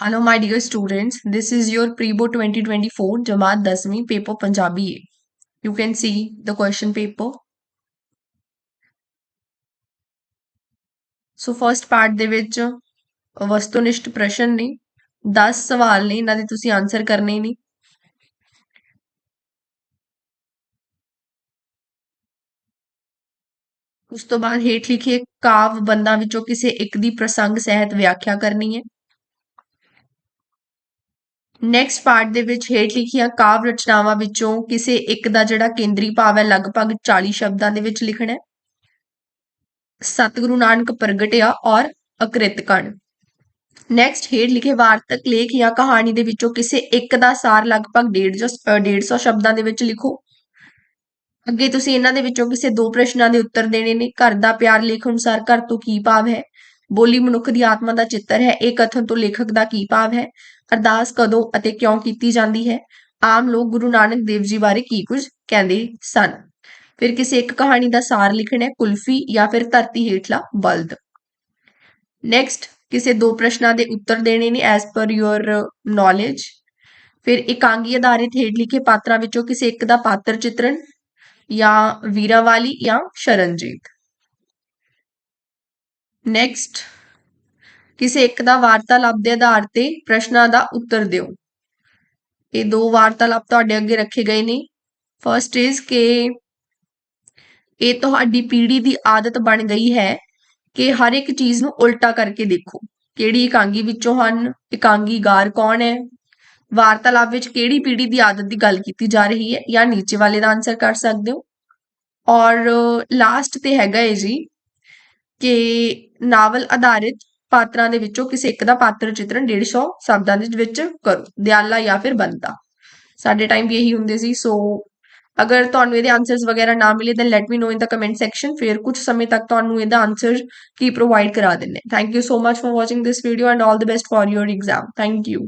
Hello my dear students this is your preboard 2024 जमात दसवीं paper Punjabi a you can see the question paper so first part ਦੇ ਵਿੱਚ ਵਸਤੂਨਿਸ਼ਟ ਪ੍ਰਸ਼ਨ ਨੇ 10 ਸਵਾਲ ਨੇ ਇਹਨਾਂ ਦੇ ਤੁਸੀਂ ਆਨਸਰ ਕਰਨੇ ਨੇ ਉਸ ਤੋਂ ਬਾਅਦ ਹੇਠ ਲਿਖੇ ਕਾਵ ਬੰਦਾ ਵਿੱਚੋਂ ਕਿਸੇ ਇੱਕ ਦੀ ਪ੍ਰਸੰਗ ਸਹਿਤ ਵਿਆਖਿਆ ਕਰਨੀ ਹੈ ਨੈਕਸਟ ਪਾਰਟ ਦੇ ਵਿੱਚ ਹੇਠ ਲਿਖੀਆਂ ਕਾਵ ਰਚਨਾਵਾਂ ਵਿੱਚੋਂ ਕਿਸੇ ਇੱਕ ਦਾ ਜਿਹੜਾ ਕੇਂਦਰੀ ਭਾਵ ਹੈ, ਲਗਭਗ 40 ਸ਼ਬਦਾਂ ਦੇ ਵਿੱਚ ਲਿਖਣਾ ਹੈ। ਸਤਿਗੁਰੂ ਨਾਨਕ ਪ੍ਰਗਟਿਆ ਔਰ ਅਕ੍ਰਿਤ ਕਣ। ਨੈਕਸਟ ਹੇਠ ਲਿਖੇ ਵਾਰਤਕ ਲੇਖ ਜਾਂ ਕਹਾਣੀ ਦੇ ਵਿੱਚੋਂ ਕਿਸੇ ਇੱਕ ਦਾ ਸਾਰ ਲਗਭਗ 150 150 ਸ਼ਬਦਾਂ ਦੇ ਵਿੱਚ ਲਿਖੋ। ਅੱਗੇ ਤੁਸੀਂ ਇਹਨਾਂ ਦੇ ਵਿੱਚੋਂ ਕਿਸੇ ਦੋ ਪ੍ਰਸ਼ਨਾਂ ਦੇ ਉੱਤਰ ਦੇਣੇ ਨੇ। ਘਰ ਦਾ ਪਿਆਰ ਲੇਖ ਅਨੁਸਾਰ ਘਰ ਤੋਂ ਕੀ ਭਾਵ ਹੈ? ਬੋਲੀ ਮਨੁੱਖ ਦੀ ਆਤਮਾ ਦਾ ਚਿੱਤਰ ਹੈ। ਇਹ ਕਥਨ ਤੋਂ ਲੇਖਕ ਦਾ ਕੀ ਭਾਵ ਹੈ? ਅਰਦਾਸ ਕਦੋਂ ਅਤੇ ਕਿਉਂ ਕੀਤੀ ਜਾਂਦੀ ਹੈ? ਆਮ ਲੋਕ ਗੁਰੂ ਨਾਨਕ ਦੇਵ ਜੀ ਬਾਰੇ ਕੀ ਕੁਝ ਕਹਿੰਦੇ ਸਨ? ਫਿਰ ਕਿਸੇ ਇੱਕ ਕਹਾਣੀ ਦਾ ਸਾਰ ਲਿਖਣਾ ਹੈ, ਕੁਲਫੀ ਜਾਂ ਫਿਰ ਧਰਤੀ ਹੇਠਲਾ ਬਲਦ। ਨੈਕਸਟ ਕਿਸੇ ਦੋ ਪ੍ਰਸ਼ਨਾਂ ਦੇ ਉੱਤਰ ਦੇਣੇ ਨੇ ਐਸ ਪਰ ਯੂਅਰ ਨੌਲੇਜ ਫਿਰ ਇਕਾਂਗੀ ਆਧਾਰਿਤ ਹੇਠ ਲਿਖੇ ਪਾਤਰਾਂ ਵਿੱਚੋਂ ਕਿਸੇ ਇੱਕ ਦਾ ਪਾਤਰ ਚਿੱਤਰਣ ਜਾਂ ਵੀਰਾਵਾਲੀ ਜਾਂ ਸ਼ਰਨਜੀਤ। ਨੈਕਸਟ ਕਿਸੇ ਇੱਕ ਦਾ ਵਾਰਤਾਲਾਪ ਦੇ ਆਧਾਰ ਤੇ ਪ੍ਰਸ਼ਨਾਂ ਦਾ ਉੱਤਰ ਦਿਓ। ਇਹ ਦੋ ਵਾਰਤਾਲਾਪ ਤੁਹਾਡੇ ਅੱਗੇ ਰੱਖੇ ਗਏ ਨੇ। ਫਰਸਟ ਇਜ਼ ਕਿ ਇਹ ਤੁਹਾਡੀ ਪੀੜ੍ਹੀ ਦੀ ਆਦਤ ਬਣ ਗਈ ਹੈ ਕਿ ਹਰ ਇੱਕ ਚੀਜ਼ ਨੂੰ ਉਲਟਾ ਕਰਕੇ ਦੇਖੋ। ਕਿਹੜੀ ਇਕਾਂਗੀ ਵਿੱਚੋਂ ਹਨ ਇਕਾਂਗੀਕਾਰ ਕੌਣ ਹੈ? ਵਾਰਤਾਲਾਪ ਵਿੱਚ ਕਿਹੜੀ ਪੀੜ੍ਹੀ ਦੀ ਆਦਤ ਦੀ ਗੱਲ ਕੀਤੀ ਜਾ ਰਹੀ ਹੈ ਜਾਂ ਨੀਚੇ ਵਾਲੇ ਦਾ ਆਨਸਰ ਕਰ ਸਕਦੇ ਹੋ। ਔਰ ਲਾਸਟ ਤੇ ਹੈਗਾ ਹੈ ਜੀ ਕਿ ਨਾਵਲ ਆਧਾਰਿਤ ਪਾਤਰਾਂ ਦੇ ਵਿੱਚੋਂ ਕਿਸੇ ਇੱਕ ਦਾ ਪਾਤਰ ਚਿੱਤਰਣ 150 ਸ਼ਬਦਾਂ ਦੇ ਵਿੱਚ ਕਰੋ, ਦਿਆਲਾ ਜਾਂ ਫਿਰ ਬੰਦਾ। ਸਾਡੇ ਟਾਈਮ ਵੀ ਇਹੀ ਹੁੰਦੇ ਸੀ ਸੋ ਅਗਰ ਤੁਹਾਨੂੰ ਇਹਦੇ ਆਨਸਰਸ ਵਗੈਰਾ ਨਾ ਮਿਲੇ, then let me know in the comment section ਫਿਰ ਕੁਝ ਸਮੇਂ ਤੱਕ ਤੁਹਾਨੂੰ ਇਹਦਾ ਆਨਸਰ ਕੀ ਪ੍ਰੋਵਾਈਡ ਕਰਾ ਦਿੰਨੇ thank you so much for watching this video and all the best for your exam thank you